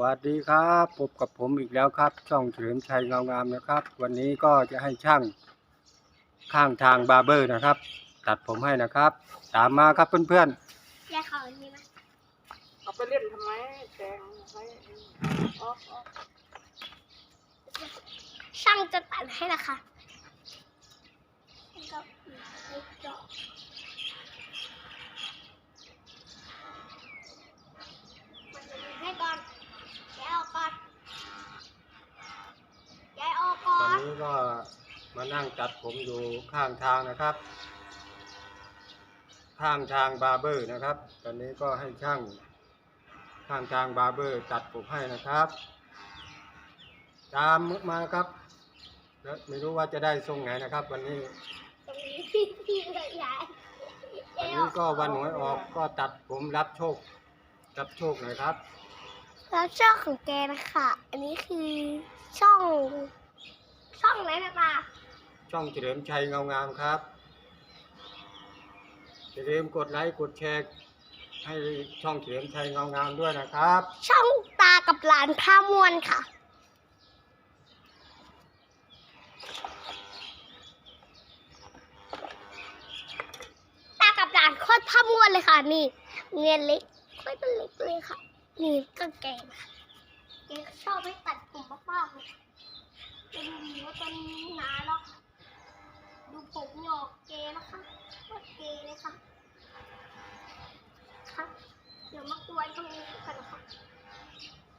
วัสดีครับพบกับผมอีกแล้วครับ ช่องเฉลิมชัยเงางามนะครับ วันนี้ก็จะให้ช่างข้างทางบาร์เบอร์นะครับ ตัดผมให้นะครับ ตามมาครับเพื่อนยายเขาอันนี้นะเอาไปเล่นทำไมแจงไว้ออกออกช่างจะตัดให้นะคะแล้วก็อีกนิดเดียวมันจะมีให้ก่อนยายออกก่อนยายออกก่ ๆ อ ตอน น นี้ก็ มานั่งตัดผมอยู่ข้างทางนะครับ ข้างทางบาร์เบอร์นะครับ ตอนนี้ก็ให้ช่างข้างทางบาร์เบอร์ตัดผมให้นะครับตามมาครับแล้วไม่รู้ว่าจะได้ทรงไหนนะครับ วันนี้ตรงนี้พี่พี่เลยยายอันนี้ก็วันหวยออกก็ตัดผมรับโชครับโชคหน่อยครับ แล้วช่องของแกนะคะ อันนี้คือช่อง ช่องไหนนะตา ช่องเฉลิมชัยเงางามครับอย่าลืมกดไลค์กดแชร์ให้ช่องเฉลิมชัยเงางามด้วยนะครับ ช่องตากับหลานท่ามวนค่ะ ตากับหลานโคตรท่ามวนเลยค่ะ นี่เงินเล็กไม่เป็นเล็กเลยค่ะ นี่ก็แกงค่ะแกชอบให้ตัดผมมากๆเลยเป็นดีว่าตอนนี้หนาแล้วค่ะ ผมหยอกเกนะคะโคตรเกเลยค่ะค่ะเดี๋ยวมากวนตรงนี้กันนะคะ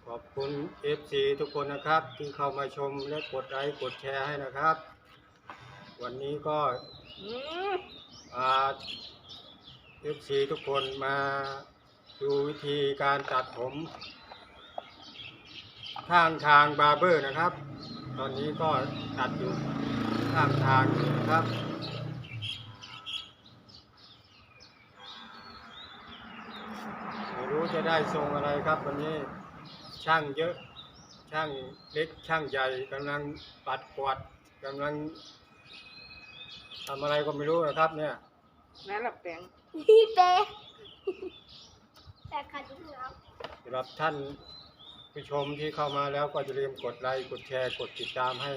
ขอบคุณ FC ทุกคนนะครับที่เข้ามาชมและกดไลค์กดแชร์ให้นะครับ วันนี้ก็อืมอ่า FC ทุกคนมาดูวิธีการตัดผมข้างทางบาร์เบอร์นะครับ ตอนนี้ก็ตัดอยู่ ข้างทางอยู่นะครับ ไม่รู้จะได้ทรงอะไรครับวันนี้ช่างเยอะช่างเล็กช่างใหญ่กำลังปัดกวาดกำลังทำอะไรก็ไม่รู้นะครับ เนี่ยแม่หลับแปลงพี่เป๊แต่ค่ะที่เหลือสำหรับท่านผู้ชมที่เข้ามาแล้วก็อย่าลืมกดไลค์กดแชร์กดติดตามให้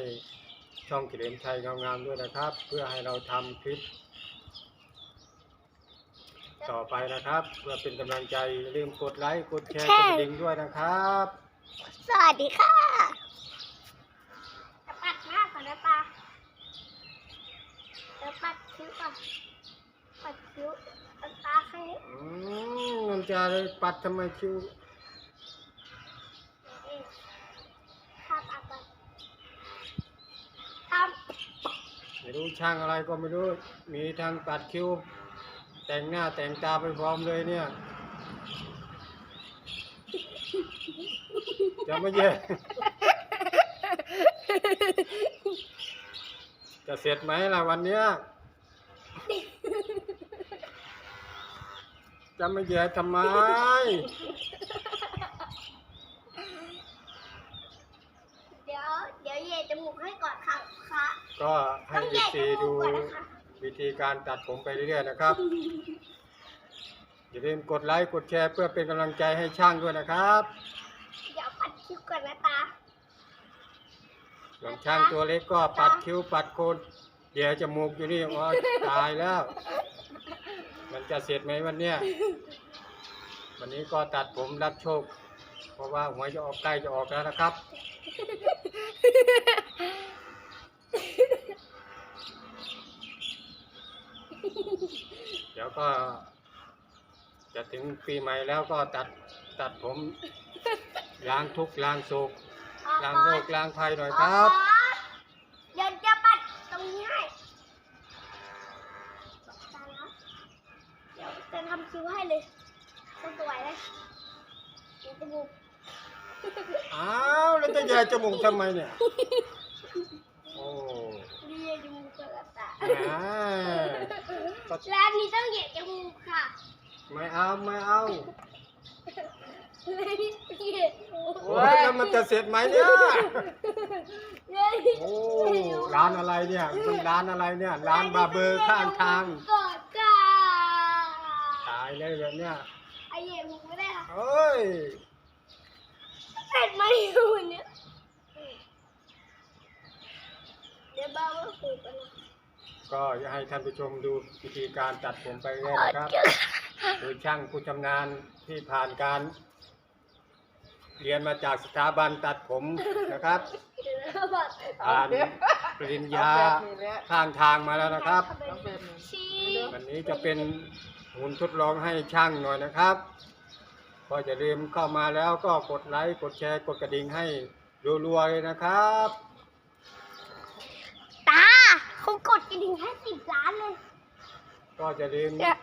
ช่องเฉลิมชัยงามๆด้วยนะครับ เพื่อให้เราทำคลิป ต่อไปนะครับ เพื่อเป็นกำลังใจอย่าลืมกดไลค์กดแชร์กดกระดิ่งด้วยนะครับ สวัสดีค่ะจะปัดหน้าก่อนนะตาจะปัดคิ้วก่อนปัดคิ้วปัดตาข้างนี้อืมมันจะเลยปัดทำไมคิว เองทาปากก่อนท ไม่ รู้ช่างอะไรก็ไม่รู้ มีทางปัดคิ้ว แต่งหน้าแต่งตาไปพร้อมเลยเนี่ยจะไม่แย่จะเสร็จไหมล่ะวันเนี้ยจะไม่แย่ทำไมำเดี๋ยว เดี๋ยวเย่จมูกให้ก่อนค่ะค่ะ ก็ให้ต้องดีแย่จซีมูดูกก่อนนะคะวิธีการตัดผมไปเรื่อยๆนะครับ อย่าลืมกดไลค์กดแชร์เพื่อเป็นกำลังใจให้ช่างด้วยนะครับเดี๋ยวปัดคิ้วก่อนนะตาส่วนช่างตัวเล็กก็ปัดคิ้วปัดโคนเดี๋ยวจมูกอยู่นี่โอ้ยตายแล้ว มันจะเสร็จไหมวันเนี้ยวันนี้ก็ตัดผมรับโชค เพราะว่าหวยจะออกใกล้จะออกแล้วนะครับ เดี๋ยวก็ จะถึงปีใหม่แล้วก็ตัดตัดผมล้างทุกข์ล้างโศกล้างโรคล้างภัยหน่อยครับอ๋อเดี๋ยวจะปัดตรงนี้ให้ตายแล้วเดี๋ยวจะทำคิ้วให้เลยสวยๆเลยเดี๋ยวจมูกอ้าวแล้วจะแย่จมูกทำไมเนี่ย โอ้ เรียจมูกเปิดตาอ่า ก็ร้านนี้ต้องเหยียดจมูกค่ะไม่เอาไม่เอาร้านนี้เหยียดจมูกโอ้ยแล้วมันจะเสร็จไหมเนี่ยร้านนี้โอ้ร้านอะไรเนี่ยมันร้านอะไรเนี่ย ร้านบาร์เบอร์ข้างทางกอดกันตายเลยแบบเนี้ยไอเหยียดจมูกไม่ได้ค่ะเอ้ยเห็นไหมอยู่เนี่ยเดี๋ยวบ้าว่าผูกกันนะ ก็อยากให้ท่านผู้ชมดูวิธีการตัดผมไปเรื่อยๆนะครับ โดยช่างผู้ชำนาญที่ผ่านการ เรียนมาจากสถาบันตัดผมนะครับเดี๋ยวนะบัดผ่านปริญญาข้างทางมาแล้วนะครับเอาแบบนี้ชี้วันนี้จะเป็นหุ่นทดลองให้ช่างหน่อยนะครับก็อย่าลืมเข้ามาแล้วก็กดไลค์กดแชร์กดกระดิ่งให้รัวๆเลยนะครับตาเขา กดกระดิ่งให้สิบล้านเลย ก็อย่าลืม เนี่ย